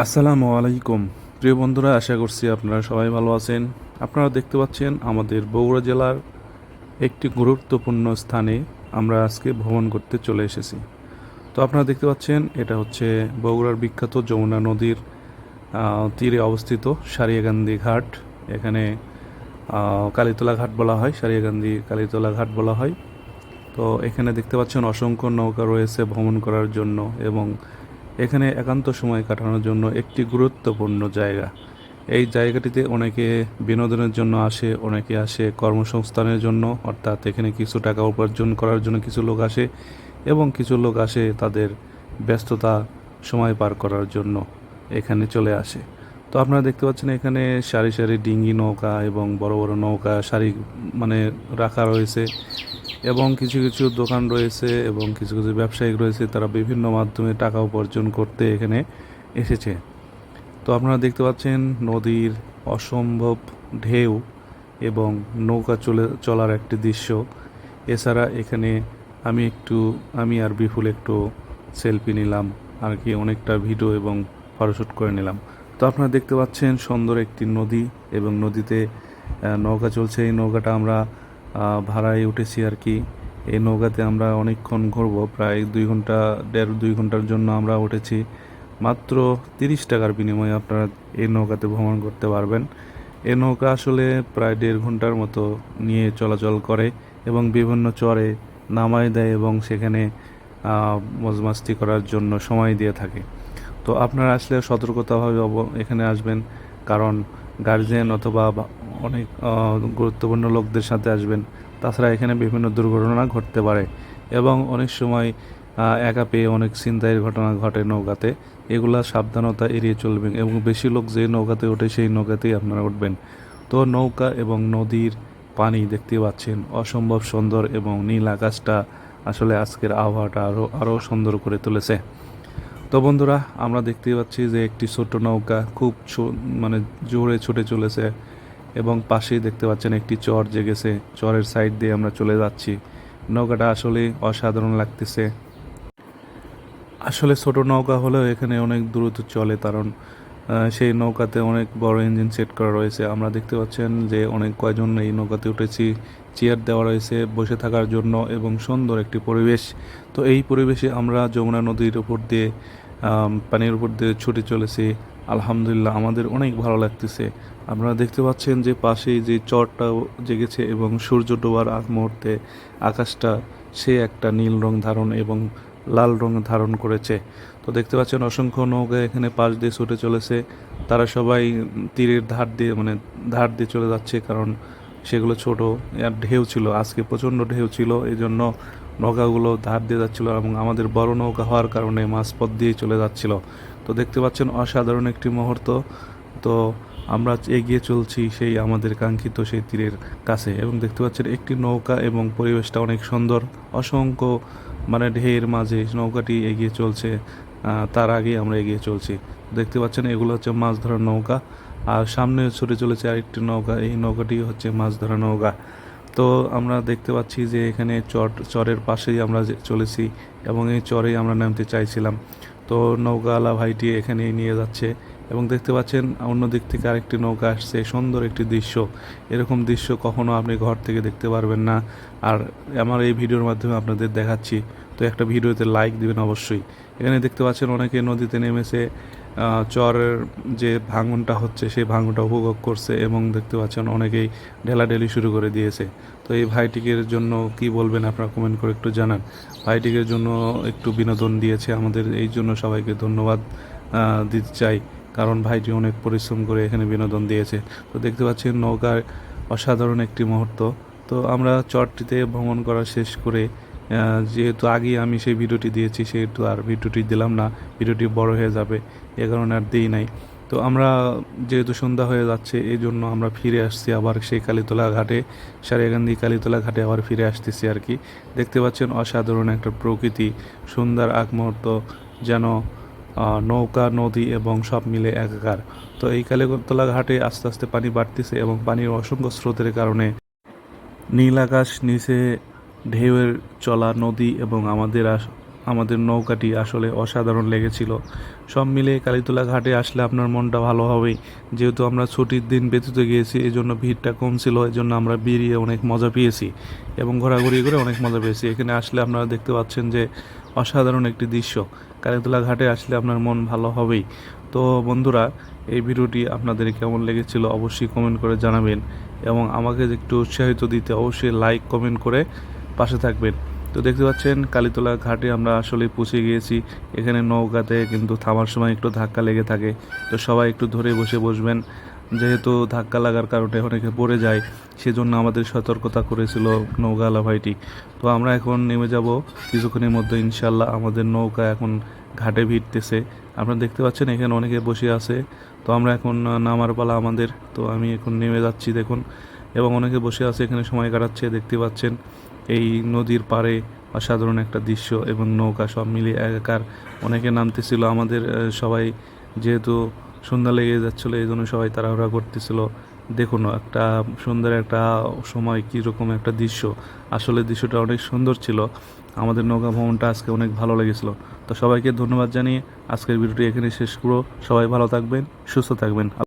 আসসালামু আলাইকুম। প্রিয় বন্ধুরা, আশা করছি আপনারা সবাই ভালো আছেন। আপনারা দেখতে পাচ্ছেন আমাদের বগুড়া জেলার একটি গুরুত্বপূর্ণ স্থানে আমরা আজকে ভ্রমণ করতে চলে এসেছি। তো আপনারা দেখতে পাচ্ছেন, এটা হচ্ছে বগুড়ার বিখ্যাত যমুনা নদীর তীরে অবস্থিত সারিয়াকান্দি ঘাট। এখানে কালীতলা ঘাট বলা হয় সারিয়াকান্দি কালীতলা ঘাট বলা হয়। তো এখানে দেখতে পাচ্ছেন অসংখ্য নৌকা রয়েছে ভ্রমণ করার জন্য এবং এখানে একান্ত সময় কাটানোর জন্য একটি গুরুত্বপূর্ণ জায়গা। এই জায়গাটিতে অনেকে বিনোদনের জন্য আসে, অনেকে আসে কর্মসংস্থানের জন্য, অর্থাৎ এখানে কিছু টাকা উপার্জন করার জন্য কিছু লোক আসে এবং কিছু লোক আসে তাদের ব্যস্ততা সময় পার করার জন্য এখানে চলে আসে। তো আপনারা দেখতে পাচ্ছেন এখানে সারি সারি ডিঙ্গি নৌকা এবং বড় বড় নৌকা সারি মানে রাখা রয়েছে। এবং কিছু কিছু দোকান রয়েছে এবং কিছু কিছু ব্যবসায়িক রয়েছে, তারা বিভিন্ন মাধ্যমে টাকা উপার্জন করতে এখানে এসেছে। তো আপনারা দেখতে পাচ্ছেন নদীর অসম্ভব ঢেউ এবং নৌকা চলে, চলার একটি দৃশ্য। এছাড়া এখানে আমি একটু, আমি আর বিপুল একটু সেলফি নিলাম, আর কি অনেকটা ভিডিও এবং ফটোশ্যুট করে নিলাম। তো আপনারা দেখতে পাচ্ছেন সুন্দর একটি নদী এবং নদীতে নৌকা চলছে। এই নৌকাটা আমরা ভাড়ায় উঠেছি আর কি। এই নৌকাতে আমরা অনেকক্ষণ ঘুরবো, প্রায় দুই ঘণ্টা, দেড় দুই ঘণ্টার জন্য আমরা উঠেছি। মাত্র তিরিশ টাকার বিনিময়ে আপনারা এই নৌকাতে ভ্রমণ করতে পারবেন। এই নৌকা আসলে প্রায় দেড় ঘণ্টার মতো নিয়ে চলাচল করে এবং বিভিন্ন চরে নামায় দেয় এবং সেখানে মজমাস্তি করার জন্য সময় দিয়ে থাকে। তো আপনারা আসলে সতর্কতাভাবে এখানে আসবেন। কারণ গার্জেন অথবা অনেক গুরুত্বপূর্ণ লোকদের সাথে আসবেন। তাছাড়া এখানে বিভিন্ন দুর্ঘটনা ঘটতে পারে এবং অনেক সময় একা পেয়ে অনেক ছিনতাইয়ের ঘটনা ঘটে নৌকাতে। এগুলা সাবধানতা এড়িয়ে চলবেন এবং বেশি লোক যে নৌকাতে ওঠে সেই নৌকাতেই আপনারা উঠবেন। তো নৌকা এবং নদীর পানি দেখতে পাচ্ছেন, অসম্ভব সুন্দর এবং নীল আকাশটা আসলে আজকের আবহাওয়াটা আরও আরও সুন্দর করে তুলেছে। তো বন্ধুরা, আমরা দেখতে পাচ্ছি যে একটি ছোট নৌকা খুব মানে জোরে ছুটে চলেছে। এবং পাশেই দেখতে পাচ্ছেন একটি চর জেগেছে। চরের সাইড দিয়ে আমরা চলে যাচ্ছি। নৌকাটা আসলে অসাধারণ লাগতেছে। আসলে ছোট নৌকা হলেও এখানে অনেক দ্রুত চলে, কারণ সেই নৌকাতে অনেক বড় ইঞ্জিন সেট করা রয়েছে। আমরা দেখতে পাচ্ছেন যে অনেক কয়জন এই নৌকাতে উঠেছি। চেয়ার দেওয়া রয়েছে বসে থাকার জন্য এবং সুন্দর একটি পরিবেশ। তো এই পরিবেশে আমরা যমুনা নদীর উপর দিয়ে পানির উপর দিয়ে ছুটে চলেছি। আলহামদুলিল্লাহ, আমাদের অনেক ভালো লাগতেছে। আপনারা দেখতে পাচ্ছেন যে পাশেই যে চরটা জেগেছে এবং সূর্য ডোবার আগ মুহূর্তে আকাশটা সে একটা নীল রং ধারণ এবং লাল রং ধারণ করেছে। তো দেখতে পাচ্ছেন অসংখ্য নৌকা এখানে পাশ দিয়ে ছুটে চলেছে। তারা সবাই তীরের ধার দিয়ে মানে ধার দিয়ে চলে যাচ্ছে কারণ সেগুলো ছোট। আর ঢেউ ছিল, আজকে প্রচণ্ড ঢেউ ছিল এই জন্য নৌকাগুলো ধার দিয়ে যাচ্ছিল এবং আমাদের বড় নৌকা হওয়ার কারণে মাঝপথ দিয়ে চলে যাচ্ছিল। তো দেখতে পাচ্ছেন অসাধারণ একটি মুহূর্ত। তো আমরা এগিয়ে চলছি সেই আমাদের কাঙ্ক্ষিত সেই তীরের কাছে এবং দেখতে পাচ্ছেন একটি নৌকা এবং পরিবেশটা অনেক সুন্দর। অসংখ্য মানে ঢের মাঝে নৌকাটি এগিয়ে চলছে। তার আগে আমরা এগিয়ে চলছি। দেখতে পাচ্ছেন এগুলো হচ্ছে মাছ ধরার নৌকা। আর সামনে ছুটে চলেছে আরেকটি নৌকা। এই নৌকাটি হচ্ছে মাছ ধরা নৌকা। তো আমরা দেখতে পাচ্ছি যে এখানে চর চরের পাশেই আমরা চলেছি এবং এই চরেই আমরা নামতে চাইছিলাম। তো নৌকাওয়ালা ভাইটি এখানে নিয়ে যাচ্ছে এবং দেখতে পাচ্ছেন অন্য দিক থেকে আরেকটি নৌকা আসছে, সুন্দর একটি দৃশ্য। এরকম দৃশ্য কখনো আপনি ঘর থেকে দেখতে পারবেন না। আর আমার এই ভিডিওর মাধ্যমে আপনাদের দেখাচ্ছি। তো একটা ভিডিওতে লাইক দিবেন অবশ্যই। এখানে দেখতে পাচ্ছেন অনেকে নদীতে নেমেছে। চরের যে ভাঙনটা হচ্ছে, সেই ভাঙনটা উপভোগ করছে এবং দেখতে পাচ্ছেন অনেকেই ঢেলাঢেলি শুরু করে দিয়েছে। তো এই ভাইটিকের জন্য কি বলবেন? আপনারা কমেন্ট করে একটু জানান। ভাইটিকের জন্য একটু বিনোদন দিয়েছে আমাদের, এই জন্য সবাইকে ধন্যবাদ দিতে চাই। কারণ ভাইটি অনেক পরিশ্রম করে এখানে বিনোদন দিয়েছে। তো দেখতে পাচ্ছেন নৌকার অসাধারণ একটি মুহূর্ত। তো আমরা চরটিতে ভ্রমণ করা শেষ করে যেহেতু আগে আমি সেই ভিডিওটি দিয়েছি, সেহেতু আর ভিডিওটি দিলাম না, ভিডিওটি বড় হয়ে যাবে, এ কারণে আর দিই নাই। তো আমরা যেহেতু সন্ধ্যা হয়ে যাচ্ছে, এই জন্য আমরা ফিরে আসছি আবার সেই কালীতলা ঘাটে, সারিয়াকান্দি কালীতলা ঘাটে আবার ফিরে আসতেছি আর কি। দেখতে পাচ্ছেন অসাধারণ একটা প্রকৃতি, সুন্দর আগ মুহূর্ত, যেন নৌকা, নদী এবং সব মিলে একাকার। তো এই কালীতলা ঘাটে আস্তে আস্তে পানি বাড়তেছে এবং পানির অসংখ্য স্রোতের কারণে নীল আকাশ নিচে ঢেউয়ের চলা নদী এবং আমাদের আমাদের নৌকাটি আসলে অসাধারণ লেগেছিল। সব মিলে কালীতলা ঘাটে আসলে আপনার মনটা ভালো হবেই। যেহেতু আমরা ছুটির দিন ব্যতীত গিয়েছি এই জন্য ভিড়টা কম ছিল এই জন্য আমরা বেরিয়ে অনেক মজা পেয়েছি এবং ঘোরাঘুরি করে অনেক মজা পেয়েছি। এখানে আসলে আপনারা দেখতে পাচ্ছেন যে অসাধারণ একটি দৃশ্য। কালীতলা ঘাটে আসলে আপনার মন ভালো হবেই। তো বন্ধুরা, এই ভিডিওটি আপনাদের কেমন লেগেছিল অবশ্যই কমেন্ট করে জানাবেন এবং আমাকে একটু উৎসাহিত দিতে অবশ্যই লাইক কমেন্ট করে পাশে থাকবেন। তো দেখতে পাচ্ছেন, কালীতলা ঘাটে আমরা আসলে পৌঁছে গিয়েছি। এখানে নৌকাতে কিন্তু থামার সময় একটু ধাক্কা লেগে থাকে। তো সবাই একটু ধরে বসে বসবেন। যেহেতু ধাক্কা লাগার কারণে অনেকে পড়ে যায়, সেজন্য আমাদের সতর্কতা করেছিল নৌকাওয়ালা ভাইটি তো আমরা এখন নেমে যাব। কিছুক্ষণের মধ্যে ইনশাল্লাহ আমাদের নৌকা এখন ঘাটে ভিড়তেছে। আপনারা দেখতে পাচ্ছেন, এখানে অনেকে বসে আছে। তো আমরা এখন নামার পালা আমাদের। তো আমি এখন নেমে যাচ্ছি দেখুন। এবং অনেকে বসে আছে, এখানে সময় কাটাচ্ছে, দেখতে পাচ্ছেন। এই নদীর পাড়ে অসাধারণ একটা দৃশ্য এবং নৌকা সব মিলিয়ে একাকার। অনেকে নামতেছিল, আমাদের সবাই যেহেতু সন্ধ্যা লেগে যাচ্ছিল, এই জন্য সবাই তাড়াহুড়া করতেছিল। দেখুন, একটা সুন্দর একটা সময়, কীরকম একটা দৃশ্য। আসলে দৃশ্যটা অনেক সুন্দর ছিল। আমাদের নৌকা ভ্রমণটা আজকে অনেক ভালো লেগেছিল। তো সবাইকে ধন্যবাদ জানিয়ে আজকের ভিডিওটি এখানে শেষ করো সবাই ভালো থাকবেন, সুস্থ থাকবেন।